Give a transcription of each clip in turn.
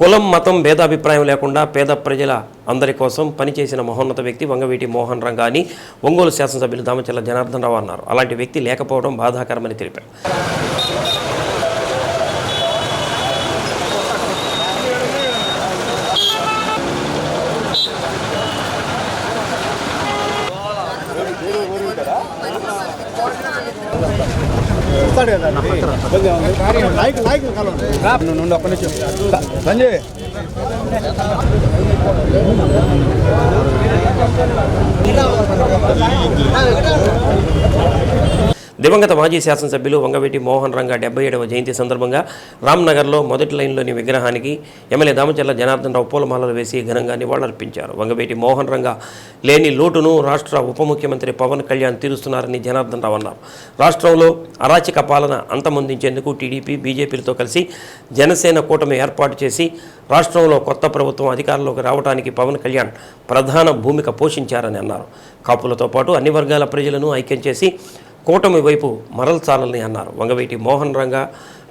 కులం మతం భేదాభిప్రాయం లేకుండా పేద ప్రజల అందరి కోసం పనిచేసిన మహోన్నత వ్యక్తి వంగవీటి మోహన్ రంగా అని ఒంగోలు శాసనసభ్యులు దామచల్ల జనార్దన్ రావు అన్నారు. అలాంటి వ్యక్తి లేకపోవడం బాధాకరమని తెలిపారు. నుండి ఒక్క నిమిషం సంజయ్. దివంగత మాజీ శాసనసభ్యులు వంగవేటి మోహన్ రంగ డెబ్బై ఏడవ జయంతి సందర్భంగా రామ్నగర్లో మొదటి లైన్లోని విగ్రహానికి ఎమ్మెల్యే దామచర్ల జనార్దన్ రావు పూలమాలలు వేసి ఘనంగా నివాళులర్పించారు. వంగవేటి మోహన్ రంగ లేని లోటును రాష్ట్ర ఉప ముఖ్యమంత్రి పవన్ కళ్యాణ్ తీరుస్తున్నారని జనార్దన్ రావు అన్నారు. రాష్ట్రంలో అరాచక పాలన అంతమొందించేందుకు టీడీపీ బీజేపీలతో కలిసి జనసేన కూటమి ఏర్పాటు చేసి రాష్ట్రంలో కొత్త ప్రభుత్వం అధికారంలోకి రావడానికి పవన్ కళ్యాణ్ ప్రధాన భూమిక పోషించారని అన్నారు. కాపులతో పాటు అన్ని వర్గాల ప్రజలను ఐక్యం చేసి కూటమి వైపు మరల్చాలని అన్నారు. వంగవీటి మోహన్ రంగా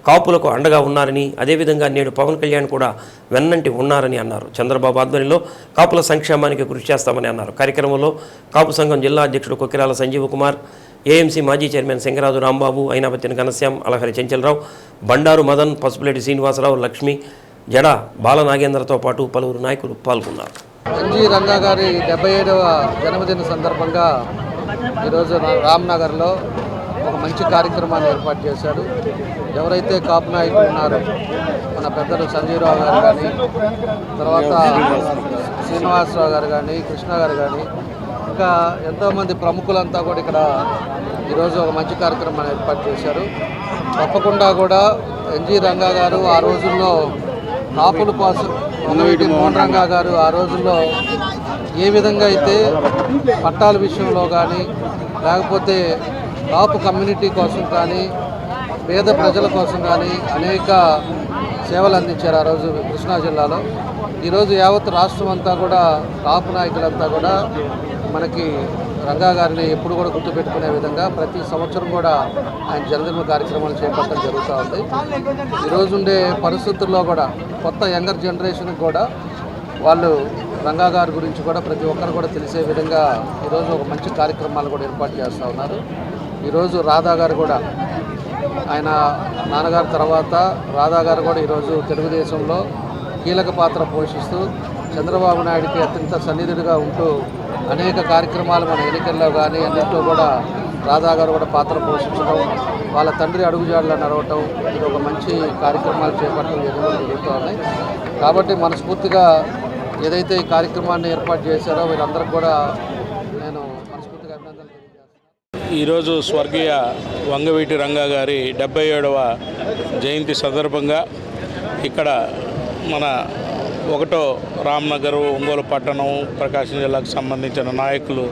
కాపులకు అండగా ఉన్నారని అదేవిధంగా నేడు పవన్ కళ్యాణ్ కూడా వెన్నంటి ఉన్నారని అన్నారు. చంద్రబాబు ఆధ్వర్యంలో కాపుల సంక్షేమానికి కృషి చేస్తామని అన్నారు. కార్యక్రమంలో కాపు సంఘం జిల్లా అధ్యక్షుడు కొక్కిరాల సంజీవ్ కుమార్ ఏఎంసీ మాజీ చైర్మన్ సింగరాజు రాంబాబు అయినాపత్తిన ఘనశ్యాం అలహరి చెంచలరావు బండారు మదన్ పసుపులేటి శ్రీనివాసరావు లక్ష్మి జడ బాలనాగేంద్రతో పాటు పలువురు నాయకులు పాల్గొన్నారు. ఎన్జి రంగా గారి డెబ్బై ఏడవ జన్మదిన సందర్భంగా ఈరోజు రామ్నగర్లో ఒక మంచి కార్యక్రమాన్ని ఏర్పాటు చేశారు. ఎవరైతే కాపు నాయకులు ఉన్నారో మన పెద్దలు సంజీవరావు గారు కానీ తర్వాత శ్రీనివాసరావు గారు కానీ కృష్ణ గారు కానీ ఇంకా ఎంతోమంది ప్రముఖులంతా కూడా ఇక్కడ ఈరోజు ఒక మంచి కార్యక్రమాన్ని ఏర్పాటు చేశారు. తప్పకుండా కూడా ఎన్జి రంగా గారు ఆ రోజుల్లో కాపుల కోసం మొన్నవీటి మోహన్ రంగా గారు ఆ రోజుల్లో ఏ విధంగా అయితే పట్టాల విషయంలో కానీ లేకపోతే టాప్ కమ్యూనిటీ కోసం కానీ పేద ప్రజల కోసం కానీ అనేక సేవలు అందించారు ఆ రోజు కృష్ణా జిల్లాలో. ఈరోజు యావత్ రాష్ట్రం అంతా కూడా టాప్ నాయకులంతా కూడా మనకి రంగా గారిని ఎప్పుడు కూడా గుర్తుపెట్టుకునే విధంగా ప్రతి సంవత్సరం కూడా ఆయన జన్మదిన కార్యక్రమాలు చేపట్టడం జరుగుతూ ఉంది. ఈరోజు ఉండే పరిస్థితుల్లో కూడా కొత్త యంగర్ జనరేషన్కి కూడా వాళ్ళు రంగా గారి గురించి కూడా ప్రతి ఒక్కరు కూడా తెలిసే విధంగా ఈరోజు ఒక మంచి కార్యక్రమాలు కూడా ఏర్పాటు చేస్తూ ఉన్నారు. ఈరోజు రాధా గారు కూడా ఆయన నాన్నగారి తర్వాత రాధా గారు కూడా ఈరోజు తెలుగుదేశంలో కీలక పాత్ర పోషిస్తూ చంద్రబాబు నాయుడికి అత్యంత సన్నిధుడిగా ఉంటూ అనేక కార్యక్రమాలు మన ఎన్నికల్లో కానీ అన్నింటిలో కూడా రాధా గారు కూడా పాత్ర పోషించడం వాళ్ళ తండ్రి అడుగుజాడలో నడవటం ఇది ఒక మంచి కార్యక్రమాలు చేపట్టడం జరుగుతూ ఉన్నాయి. కాబట్టి మనస్ఫూర్తిగా ఏదైతే ఈ కార్యక్రమాన్ని ఏర్పాటు చేశారో వీరందరికీ కూడా నేను మనస్ఫూర్తిగా అభినందనలు ఈరోజు స్వర్గీయ వంగవీటి రంగా గారి డెబ్బై ఏడవ జయంతి సందర్భంగా ఇక్కడ మన ఒకటో రామ్నగర్ ఒంగోలు పట్టణం ప్రకాశం జిల్లాకు సంబంధించిన నాయకులు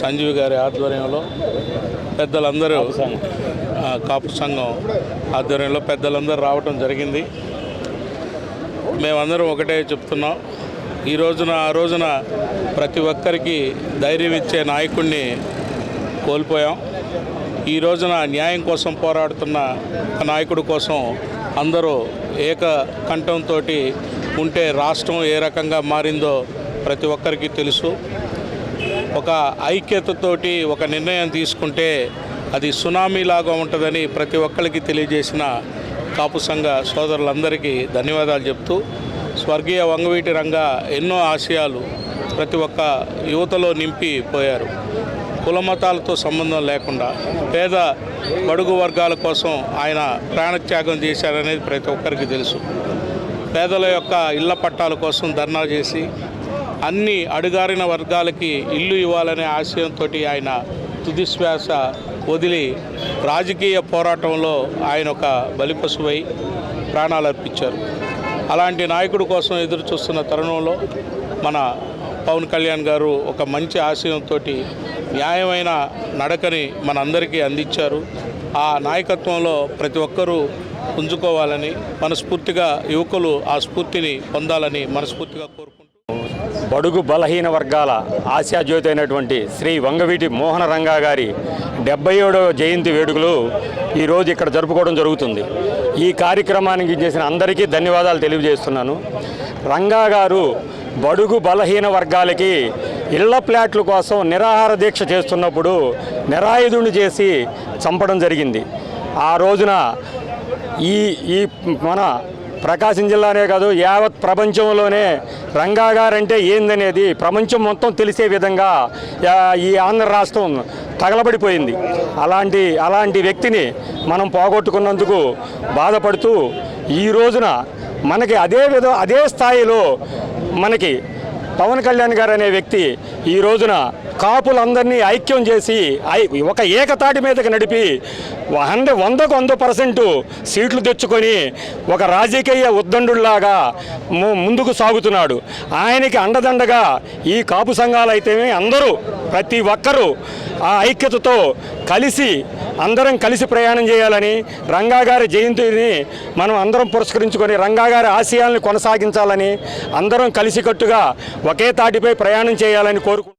సంజీవ్ గారి ఆధ్వర్యంలో పెద్దలందరూ కాపు సంఘం ఆధ్వర్యంలో పెద్దలందరూ రావటం జరిగింది. మేమందరం ఒకటే చెప్తున్నాం. ఈ రోజున ఆ రోజున ప్రతి ఒక్కరికి ధైర్యం ఇచ్చే నాయకుడిని కోల్పోయాం. ఈ రోజున న్యాయం కోసం పోరాడుతున్న ఒక నాయకుడి కోసం అందరూ ఏక కంఠంతో ఉంటే రాష్ట్రం ఏ రకంగా మారిందో ప్రతి ఒక్కరికి తెలుసు. ఒక ఐక్యతతోటి ఒక నిర్ణయం తీసుకుంటే అది సునామీలాగా ఉంటుందని ప్రతి ఒక్కరికి తెలియజేసిన కాపు సంఘ సోదరులందరికీ ధన్యవాదాలు చెప్తూ స్వర్గీయ వంగవీటి రంగ ఎన్నో ఆశయాలు ప్రతి ఒక్క యువతలో నింపి పోయారు. కులమతాలతో సంబంధం లేకుండా పేద బడుగు వర్గాల కోసం ఆయన ప్రాణత్యాగం చేశారనేది ప్రతి ఒక్కరికి తెలుసు. పేదల యొక్క ఇళ్ళ పట్టాల కోసం ధర్నా చేసి అన్ని అడుగారిన వర్గాలకి ఇల్లు ఇవ్వాలనే ఆశయంతో ఆయన తుదిశ్వాస వదిలి రాజకీయ పోరాటంలో ఆయన ఒక బలిపశువై ప్రాణాలు అర్పించారు అలాంటి నాయకుడి కోసం ఎదురు చూస్తున్న తరుణంలో మన పవన్ కళ్యాణ్ గారు ఒక మంచి ఆశయంతో న్యాయమైన నడకని మనందరికీ అందించారు. ఆ నాయకత్వంలో ప్రతి ఒక్కరూ పుంజుకోవాలని మనస్ఫూర్తిగా యువకులు ఆ స్ఫూర్తిని పొందాలని మనస్ఫూర్తిగా కోరుకుంటున్నారు బడుగు బలహీన వర్గాల ఆశాజ్యోతి అయినటువంటి శ్రీ వంగవీటి మోహన రంగా గారి డెబ్బై ఏడవ జయంతి వేడుకలు ఈరోజు ఇక్కడ జరుపుకోవడం జరుగుతుంది. ఈ కార్యక్రమానికి చేసిన అందరికీ ధన్యవాదాలు తెలియజేస్తున్నాను. రంగా గారు బడుగు బలహీన వర్గాలకి ఇళ్ళ ప్లాట్ల కోసం నిరాహార దీక్ష చేస్తున్నప్పుడు నిరాయుధుని చేసి చంపడం జరిగింది. ఆ రోజున ఈ ఈ మన ప్రకాశం జిల్లానే కాదు యావత్ ప్రపంచంలోనే రంగా గారంటే ఏందనేది ప్రపంచం మొత్తం తెలిసే విధంగా ఈ ఆంధ్ర రాష్ట్రం తగలబడిపోయింది. అలాంటి అలాంటి వ్యక్తిని మనం పోగొట్టుకున్నందుకు బాధపడుతూ ఈ రోజున మనకి అదే విధ అదే స్థాయిలో మనకి పవన్ కళ్యాణ్ గారు అనే వ్యక్తి ఈ రోజున కాపులందరినీ ఐక్యం చేసి ఐ- ఒక ఏకతాటి మీదకి నడిపి హండ్రెడ్ వందకు వంద పర్సెంట్ సీట్లు తెచ్చుకొని ఒక రాజకీయ ఉద్దండుల్లాగా ము- ముందుకు సాగుతున్నాడు. ఆయనకి అండదండగా ఈ కాపు సంఘాలు అయితేనే అందరూ ప్రతి ఒక్కరూ ఆ ఐక్యతతో కలిసి అందరం కలిసి ప్రయాణం చేయాలని రంగా గారి జయంతిని మనం అందరం పురస్కరించుకొని రంగా గారి ఆశయాలను కొనసాగించాలని అందరం కలిసికట్టుగా ఒకే తాటిపై ప్రయాణం చేయాలని కోరుకుంటున్నాం.